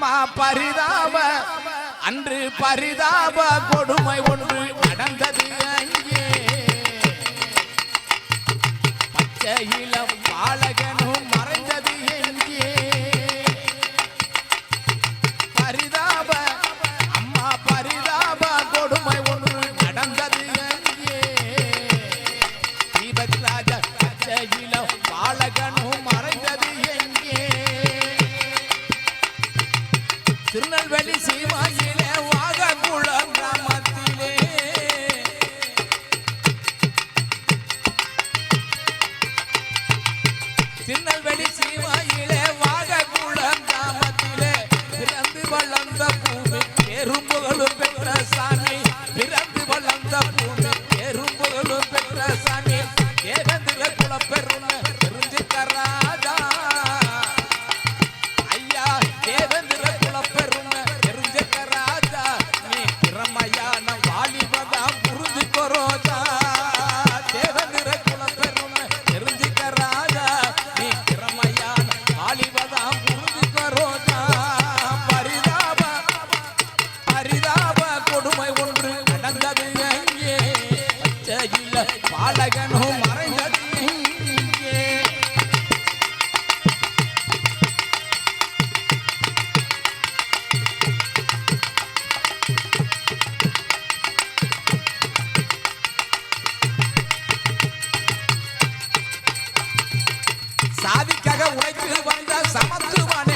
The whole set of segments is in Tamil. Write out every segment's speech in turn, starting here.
அம்மா பரிதாப அன்று பரிதாப கொடுமை ஒன்று நடந்தது அங்கே பச்சையில பாலக பாலகனும் மறைந்தது இங்கே சாதிக்காக உழைத்து வந்த சமத்துவன்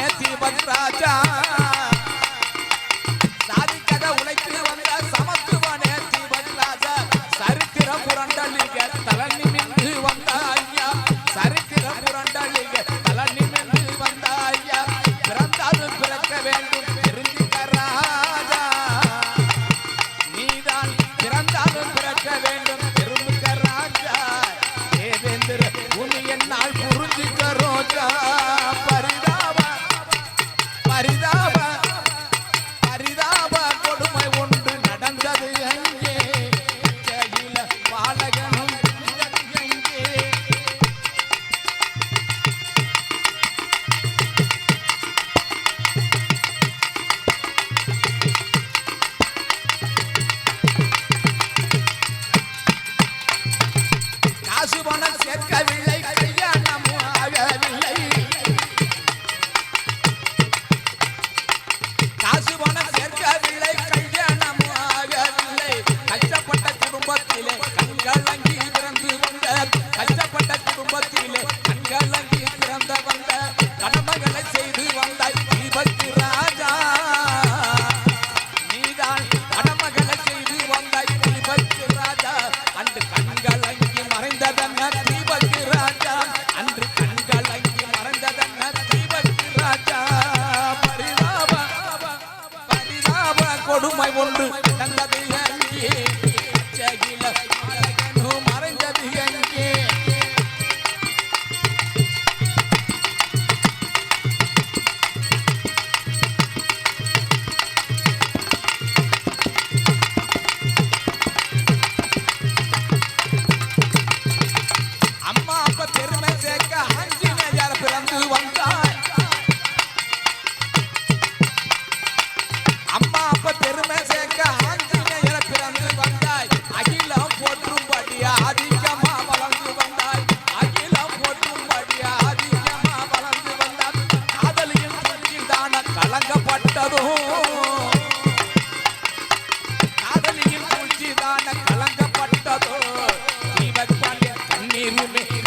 குப்பத்திலே கண்களை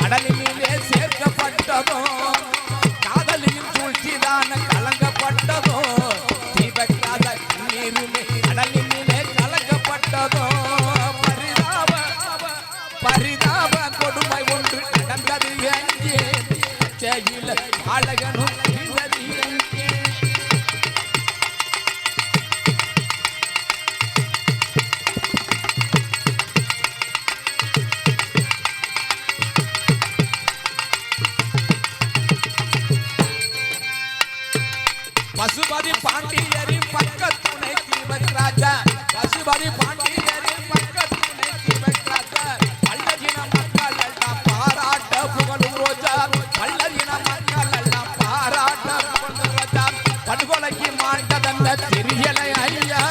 கடலினிலே சேர்க்கப்பட்டதோ காதலியின் சூழ்ச்சிதான கலங்கப்பட்டதோ தீபக்காத நீருமே கடலினிலே கலக்கப்பட்டதோ பரிதாப பரிதாப கொடுமை ஒன்று நடந்தது எங்கே? செய்யல அழகனு பக்க துணைக்கு வெற்றாச்சா பசுபதி பாண்டியரின் பக்க துணைக்கு வெற்றாச்சா பல்லகின மக்கள் எல்லாம் பாராட்ட புகழும் ரோஜா பல்லகின மக்கள் எல்லாம் பாராட்ட புகழும் ரோஜா படுகொலைக்கு மாண்டதந்த தெரியலை ஐயா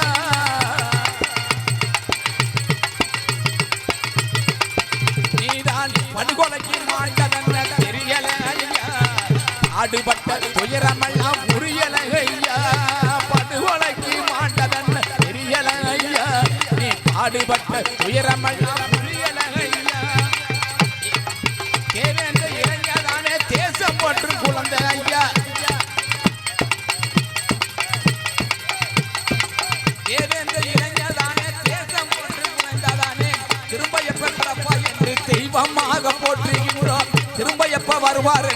நீதான் படுகொலைக்கு மாண்டதந்த தெரியலை ஐயா நீ பாடுபட்ட துயரமெல்லாம் இளைஞதானே தேசம் போற்று குழந்தை ஐயா. இளைஞதானே தேசம் போற்று திரும்ப எப்ப பிறப்பா என்று தெய்வமாக போற்றுகின்றோம். திரும்ப எப்ப வருவார்.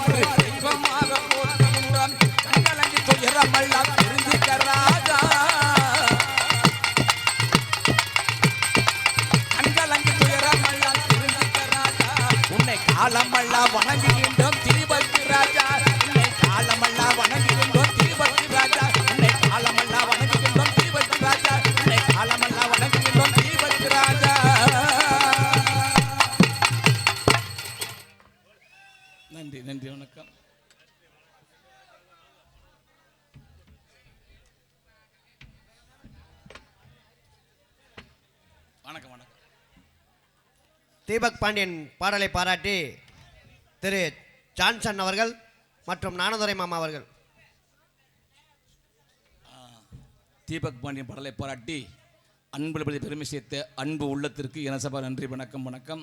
காலமெல்லாம் வணங்குகின்றோம் தீபக்கு ராஜா. உன்னை காலமெல்லாம் வணங்குகின்றோம் தீபக்கு ராஜா. உன்னை காலமெல்லாம் வணங்குகின்றோம் தீபக்கு ராஜா. உன்னை காலமெல்லாம் வணங்குகின்றோம் தீபக்கு ராஜா. நன்றி நன்றி வணக்கம். வணக்கம் வணக்கம். தீபக் பாண்டியன் பாடலை பாராட்டி திரு ஜான்சன் அவர்கள் மற்றும் நானதுரை மாமா அவர்கள். தீபக் பாண்டியன் பாடலை பாராட்டி அன்பு பெருமை சேர்த்த அன்பு உள்ளத்திற்கு இனசபா நன்றி வணக்கம் வணக்கம்.